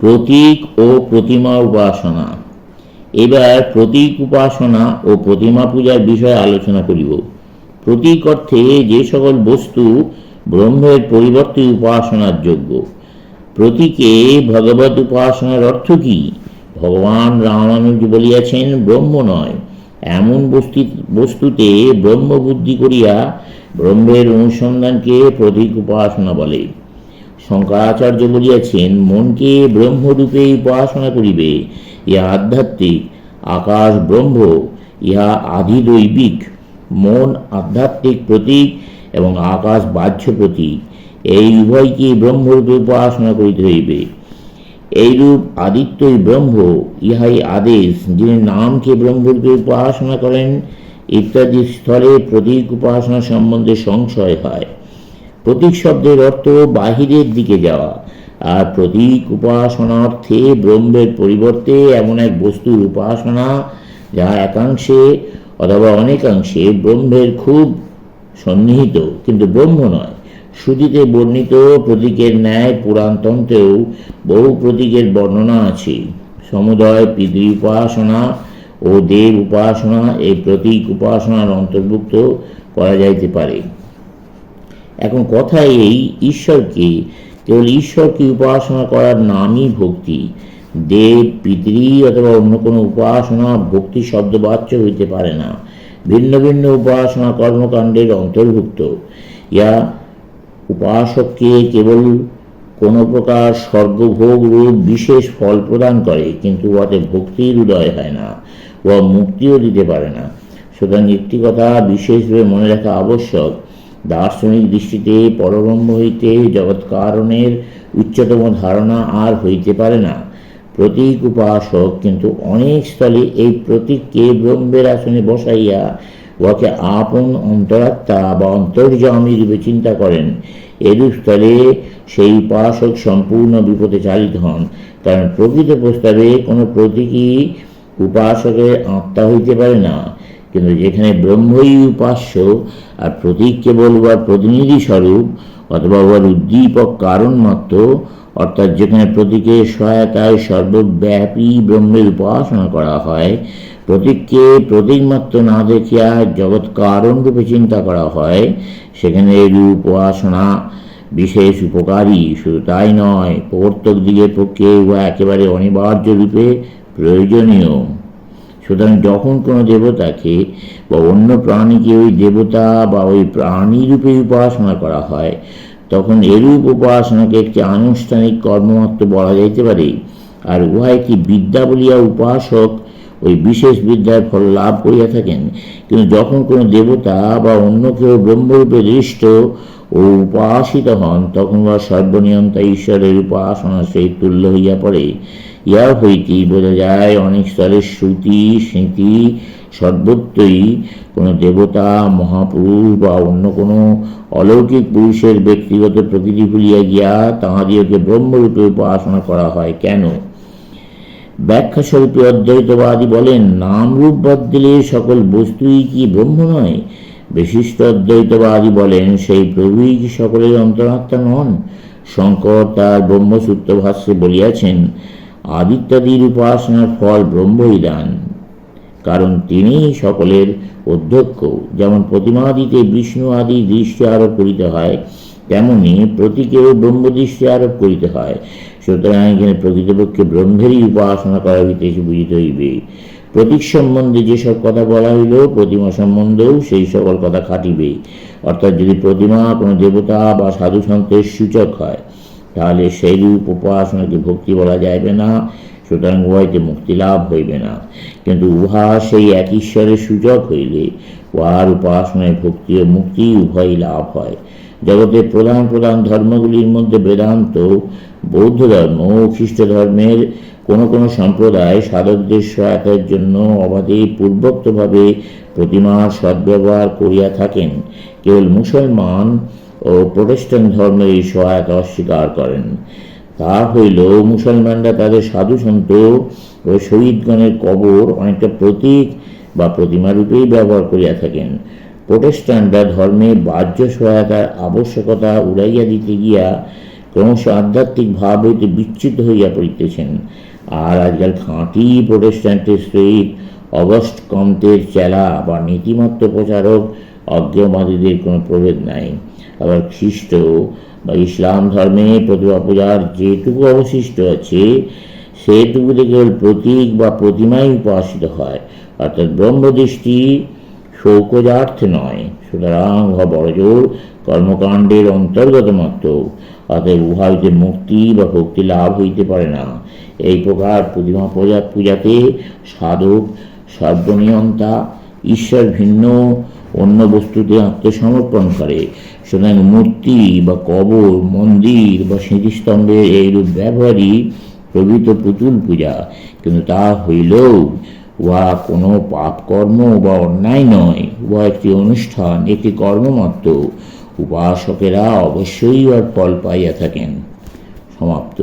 প্রতীক ও প্রতিমা উপাসনা। এবার প্রতীক উপাসনা ও প্রতিমা পূজার বিষয়ে আলোচনা করিব। প্রতীক অর্থে যে সকল বস্তু ব্রহ্মের পরিবর্তে উপাসনার যোগ্য। প্রতীকে ভগবত উপাসনার অর্থ কি? ভগবান রামানুজ বলিয়াছেন, ব্রহ্ম নয়। এমন বস্তু, বস্তুতে ব্রহ্মবুদ্ধি করিয়া ব্রহ্মের অনুসন্ধানকে প্রতীক উপাসনা বলে। শঙ্করাচার্য বলিয়াছেন, মনকে ব্রহ্মরূপে উপাসনা করিবে, ইহা আধ্যাত্মিক, আকাশ ব্রহ্ম, ইহা আধিদৈবিক মন আধ্যাত্মিক প্রতীক এবং আকাশ বাহ্য প্রতীক, এই উভয়কে ব্রহ্মরূপে উপাসনা করিতে হইবে। এইরূপ আদিত্যই ব্রহ্ম, ইহাই আদেশ, যিনি নামকে ব্রহ্মরূপে উপাসনা করেন, ইত্যাদি স্থলে প্রতীক উপাসনা সম্বন্ধে সংশয় হয়। প্রতীক শব্দের অর্থ বাহিরের দিকে যাওয়া। আর প্রতীক উপাসনার্থে ব্রহ্মের পরিবর্তে এমন এক বস্তুর উপাসনা, যা একাংশে অথবা অনেকাংশে ব্রহ্মের খুব সন্নিহিত, কিন্তু ব্রহ্ম নয়। শ্রুতিতে বর্ণিত প্রতীকের ন্যায় পুরাণতন্ত্রেও বহু প্রতীকের বর্ণনা আছে। সমুদয় পিতৃ উপাসনা ও দেব উপাসনা এই প্রতীক উপাসনার অন্তর্ভুক্ত করা যাইতে পারে। এখন কথা এই ঈশ্বরকে কেবল ঈশ্বরকে উপাসনা করার নামই ভক্তি। দেব, পিতৃ অথবা অন্য কোনো উপাসনা ভক্তি শব্দবাচ্য হইতে পারে না। ভিন্ন ভিন্ন উপাসনা কর্মকাণ্ডের অন্তর্ভুক্ত। ইয়া উপাসককে কেবল কোনো প্রকার স্বর্গভোগ রূপ বিশেষ ফল প্রদান করে, কিন্তু উহাতে ভক্তির উদয় হয় না, উহা মুক্তিও দিতে পারে না। সুতরাং একটি কথা বিশেষভাবে মনে রাখা আবশ্যক দার্শনিক দৃষ্টিতে পরব্রহ্ম হইতে জগৎ কারণের উচ্চতম ধারণা আর হইতে পারে না। প্রতীক উপাসক কিন্তু অনেক স্থলে এই প্রতীককে ব্রহ্মের আসনে বসাইয়া উহাকে আপন অন্তরাত্মা বা অন্তর্যামী রূপে চিন্তা করেন। এরূপ স্থলে সেই উপাসক সম্পূর্ণ বিপদে চালিত হন। কারণ প্রকৃত প্রস্তাবে কোনো প্রতীকই উপাসকের আত্মা হইতে পারে না। কিন্তু যেখানে ব্রহ্মই উপাস্য আর প্রতীক কেবল বা প্রতিনিধি স্বরূপ অথবা উহার উদ্দীপক কারণ মাত্র, অর্থাৎ যেখানে প্রতীকের সহায়তায় সর্বব্যাপী ব্রহ্মের উপাসনা করা হয়, প্রতীককে প্রতীক মাত্র না দেখিয়া জগৎ কারণ রূপে চিন্তা করা হয়, সেখানে রূপ উপাসনা বিশেষ উপকারী, শুধু তাই নয়, প্রবর্তক দিকের পক্ষে উহা একেবারে অনিবার্য রূপে প্রয়োজনীয়। সুতরাং যখন কোনো দেবতাকে বা অন্য প্রাণীকে ওই দেবতা বা ওই প্রাণী রূপে উপাসনা করা হয়, তখন এরূপ উপাসনাকে একটি আনুষ্ঠানিক কর্মমাত্র বলা যাইতে পারে। আর উহা একটি বিদ্যা বলিয়া উপাসক ওই বিশেষ বিদ্যার ফল লাভ করিয়া থাকেন। কিন্তু যখন কোনো দেবতা বা অন্য কেউ ব্রহ্মরূপে দৃষ্ট ও উপাসিত হন তখন বা সর্বনিয়ন্তা ঈশ্বরের উপাসনা সেই তুল্য হইয়া পড়ে। ইহা হইতেই বোঝা যায়, অনেক স্তরের শ্রুতি, স্মৃতি সর্বত্রই কোনো দেবতা, মহাপুরুষ বা অন্য কোনো অলৌকিক পুরুষের ব্যক্তিগত প্রকৃতি ভুলিয়া গিয়া তাহাদিওকে ব্রহ্মরূপে উপাসনা করা হয়। কেন? ব্যাখ্যা স্বরূপে অদ্বৈতবাদী বলেন, নামরূপ বাদ দিলে সকল বস্তুই কি ব্রহ্ম নয়? বিশিষ্ট অদ্বৈতবাদী বলেন, সেই প্রভুই কি সকলের অন্তরাত্মা নন, শঙ্কর তার ব্রহ্মসূত্র ভাষ্যে বলিয়াছেন, আদিত্যাদির উপাসনার ফল ব্রহ্মই দান। কারণ তিনি সকলের অধ্যক্ষ। যেমন প্রতিমাদিতে বিষ্ণু আদি দৃষ্টি আরোপ করিতে হয়, তেমনি প্রতীকেও ব্রহ্মদৃষ্টি আরোপ করিতে হয়। সুতরাং এখানে প্রকৃতপক্ষে ব্রহ্মেরই উপাসনা করা হইতে বুঝিতে হইবে। প্রতীক সম্বন্ধে যেসব কথা বলা হইল, প্রতিমা সম্বন্ধেও সেই সকল কথা খাটিবে। অর্থাৎ যদি প্রতিমা কোনো দেবতা বা সাধু সন্তের সূচক হয়, তাহলে সেই রূপ উপাসনাকে ভক্তি বলা যাইবে না, সুতরাং উহাইতে মুক্তি লাভ হইবে না। কিন্তু উহা সেই এক ঈশ্বরের সূচক হইলে, উহার উপাসনায় ভক্তি ও মুক্তি উভয়ই লাভ হয়। জগতের প্রধান প্রধান ধর্মগুলির মধ্যে বেদান্ত, বৌদ্ধ ধর্ম ও খ্রিস্ট ধর্মের কোনো কোনো সম্প্রদায় সাধকদের সহায়তার জন্য অবাধে পূর্বোক্তভাবে প্রতিমার সদ্ব্যবহার করিয়া থাকেন। কেবল মুসলমান ও প্রোটেস্ট্যান্ট ধর্মের এই সহায়তা অস্বীকার করেন। তা হইল মুসলমানরা তাদের সাধু সন্ত ও শহীদগণের কবর অনেকটা প্রতীক বা প্রতিমা রূপেই ব্যবহার করিয়া থাকেন। প্রোটেস্ট্যান্টরা ধর্মে বাহ্য সহায়তার আবশ্যকতা উড়াইয়া দিতে গিয়া ক্রমশ আধ্যাত্মিক ভাব হইতে বিচ্যুত হইয়া পড়িতেছেন। আর আজকাল খাঁটি প্রোটেস্ট্যান্টের সহিত অগস্ট কন্তের চেলা বা নীতিমাত্র প্রচারক অজ্ঞবাদীদের কোনো প্রভেদ নাই। আবার খ্রিস্ট বা ইসলাম ধর্মে প্রতিভা পূজার যেটুকু অবশিষ্ট আছে সেটুকুতে কেবল প্রতীক বা প্রতিমাই উপাসিত হয়। অর্থাৎ ব্রহ্মদৃষ্টি শৌকজার্থ নয়। সুতরাং উহা বড়জোর কর্মকাণ্ডের অন্তর্গত মাত্র। অতএব উহা হইতে মুক্তি বা ভক্তি লাভ হইতে পারে না। এই প্রকার প্রতিমা পূজা পূজাতে সাধক সর্বনিয়ন্তা ঈশ্বর ভিন্ন অন্য বস্তুতে আত্মসমর্পণ করে। সুতরাং মূর্তি বা কবর, মন্দির বা স্মৃতিস্তম্ভের এইরূপ ব্যবহারই প্রভৃত পুতুল পূজা। কিন্তু তা হইলেও উহা কোনো পাপকর্ম বা অন্যায় নয়। উহা একটি অনুষ্ঠান, একটি কর্মমাত্র। উপাসকেরা অবশ্যই আর ফল পাইয়া থাকেন। সমাপ্ত।